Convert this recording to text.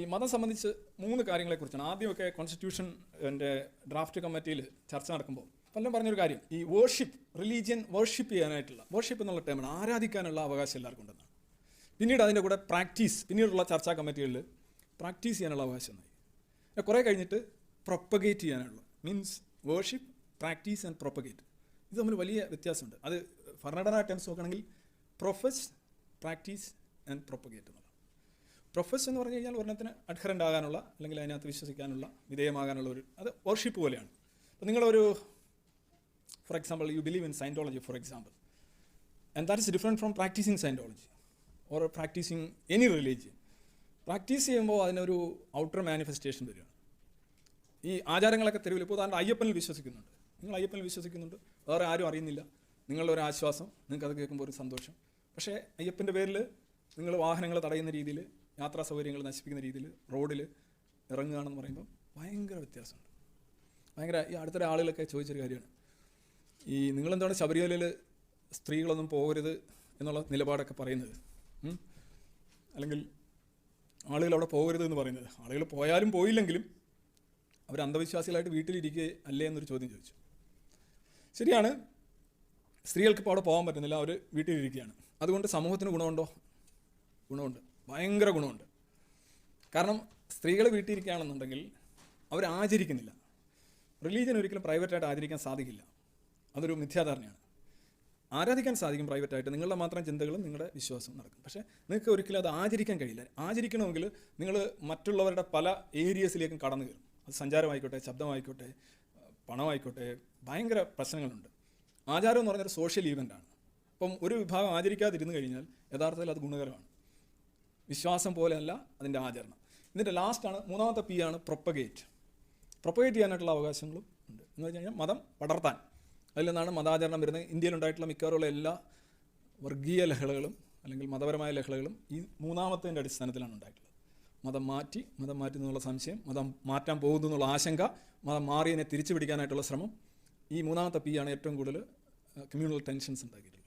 ഈ മതം സംബന്ധിച്ച് മൂന്ന് കാര്യങ്ങളെക്കുറിച്ചാണ്. ആദ്യമൊക്കെ കോൺസ്റ്റിറ്റ്യൂഷൻ എന്റെ ഡ്രാഫ്റ്റ് കമ്മിറ്റിയിൽ ചർച്ച നടക്കുമ്പോൾ പലരും പറഞ്ഞൊരു കാര്യം ഈ വേർഷിപ്പ് റിലീജിയൻ വേർഷിപ്പ് ചെയ്യാനായിട്ടുള്ള വേർഷിപ്പ് എന്നുള്ള ടേമാണ് ആരാധിക്കാനുള്ള അവകാശം എല്ലാവർക്കും ഉണ്ടെന്നാണ്. പിന്നീട് അതിന്റെ കൂടെ പ്രാക്ടീസ് പിന്നീടുള്ള ചർച്ചാ കമ്മിറ്റികളിൽ പ്രാക്ടീസ് ചെയ്യാനുള്ള അവകാശം എന്നായി കുറേ കഴിഞ്ഞിട്ട് പ്രൊപ്പഗേറ്റ് ചെയ്യാനുള്ള means worship practice and propagate ഇത് തമ്മിൽ വലിയ വ്യത്യാസമുണ്ട്. അത് ഭരണഘടനാ ടേംസ് നോക്കുകയാണെങ്കിൽ പ്രൊഫസ് പ്രാക്ടീസ് ആൻഡ് പ്രൊപ്പഗേറ്റ് എന്നുള്ള പ്രൊഫസ് എന്ന് പറഞ്ഞു കഴിഞ്ഞാൽ ഒരെണ്ണത്തിന് അഡ്ഹറന്റ് ആകാനുള്ള അല്ലെങ്കിൽ അതിനകത്ത് വിശ്വസിക്കാനുള്ള വിധേയമാകാനുള്ള ഒരു അത് വർഷിപ്പ് പോലെയാണ്. അപ്പോൾ നിങ്ങളൊരു for example you believe in Scientology for example and that is different from practising Scientology or practising any religion practice ചെയ്യുമ്പോൾ അതിനൊരു ഔട്ടർ മാനിഫെസ്റ്റേഷൻ വരികയാണ് ഈ ആചാരങ്ങളൊക്കെ തെരുവിൽ ഇപ്പോൾ ഉദാഹരണം അയ്യപ്പനിൽ വിശ്വസിക്കുന്നുണ്ട്. നിങ്ങൾ അയ്യപ്പനിൽ വിശ്വസിക്കുന്നുണ്ട്. വേറെ ആരും അറിയുന്നില്ല. നിങ്ങളുടെ ഒരു ആശ്വാസം. നിങ്ങൾക്കത് കേൾക്കുമ്പോൾ ഒരു സന്തോഷം. പക്ഷേ അയ്യപ്പന്റെ പേരിൽ നിങ്ങൾ വാഹനങ്ങൾ തടയുന്ന രീതിയിൽ യാത്രാ സൗകര്യങ്ങൾ നശിപ്പിക്കുന്ന രീതിയിൽ റോഡിൽ ഇറങ്ങുകയാണെന്ന് പറയുമ്പോൾ ഭയങ്കര വ്യത്യാസമുണ്ട്. ഭയങ്കര ഈ അടുത്തൊരു ആളുകളൊക്കെ ചോദിച്ചൊരു കാര്യമാണ്. ഈ നിങ്ങളെന്താണ് ശബരിമലയിൽ സ്ത്രീകളൊന്നും പോകരുത് എന്നുള്ള നിലപാടൊക്കെ പറയുന്നത്? അല്ലെങ്കിൽ ആളുകൾ അവിടെ പോകരുത് എന്ന് പറയുന്നത്? ആളുകൾ പോയാലും പോയില്ലെങ്കിലും അവർ അന്ധവിശ്വാസികളായിട്ട് വീട്ടിലിരിക്കുക അല്ലേ എന്നൊരു ചോദ്യം ചോദിച്ചു. ശരിയാണ് സ്ത്രീകൾക്ക് ഇപ്പോൾ അവിടെ പോകാൻ പറ്റുന്നില്ല അവർ വീട്ടിലിരിക്കുകയാണ്. അതുകൊണ്ട് സമൂഹത്തിന് ഗുണമുണ്ടോ? ഗുണമുണ്ട്. ഭയങ്കര ഗുണമുണ്ട്. കാരണം സ്ത്രീകൾ വീട്ടിലിരിക്കുകയാണെന്നുണ്ടെങ്കിൽ അവർ ആചരിക്കുന്നില്ല. റിലീജിയൻ ഒരിക്കലും പ്രൈവറ്റായിട്ട് ആചരിക്കാൻ സാധിക്കില്ല. അതൊരു മിഥ്യാധാരണയാണ്. ആരാധിക്കാൻ സാധിക്കും പ്രൈവറ്റായിട്ട് നിങ്ങളുടെ മാത്രം ചിന്തകളും നിങ്ങളുടെ വിശ്വാസവും നടക്കും. പക്ഷേ നിങ്ങൾക്ക് ഒരിക്കലും അത് ആചരിക്കാൻ കഴിയില്ല. ആചരിക്കണമെങ്കിൽ നിങ്ങൾ മറ്റുള്ളവരുടെ പല ഏരിയസിലേക്കും കടന്നു കയറും. അത് സഞ്ചാരമായിക്കോട്ടെ ശബ്ദമായിക്കോട്ടെ പണമായിക്കോട്ടെ ഭയങ്കര പ്രശ്നങ്ങളുണ്ട്. ആചാരം എന്ന് പറഞ്ഞൊരു സോഷ്യൽ ഈവന്റാണ് അപ്പം ഒരു വിഭാഗം ആചരിക്കാതിരുന്നു കഴിഞ്ഞാൽ യഥാർത്ഥത്തിൽ അത് ഗുണകരമാണ്. വിശ്വാസം പോലെയല്ല അതിന്റെ ആചരണം. ഇതിന്റെ ലാസ്റ്റാണ് മൂന്നാമത്തെ പി ആണ് പ്രൊപ്പഗേറ്റ് പ്രൊപ്പഗേറ്റ് ചെയ്യാനായിട്ടുള്ള അവകാശങ്ങളും ഉണ്ട്. എന്ന് വെച്ച് കഴിഞ്ഞാൽ മതം വളർത്താൻ. അതിൽ നിന്നാണ് മതാചരണം വരുന്നത്. ഇന്ത്യയിലുണ്ടായിട്ടുള്ള മിക്കവാറുള്ള എല്ലാ വർഗീയ ലഹളകളും അല്ലെങ്കിൽ മതപരമായ ലഹളകളും ഈ മൂന്നാമത്തതിന്റെ അടിസ്ഥാനത്തിലാണ് ഉണ്ടായിട്ടുള്ളത്. മതം മാറ്റി മതം മാറ്റി എന്നുള്ള സംശയം മതം മാറ്റാൻ പോകുന്നു എന്നുള്ള ആശങ്ക മതം മാറിയതിനെ തിരിച്ചു പിടിക്കാനായിട്ടുള്ള ശ്രമം ഈ മൂന്നാമത്തെ പി ആണ് ഏറ്റവും കൂടുതൽ കമ്മ്യൂണൽ ടെൻഷൻസ് ഉണ്ടാക്കിയിട്ടുള്ളത്.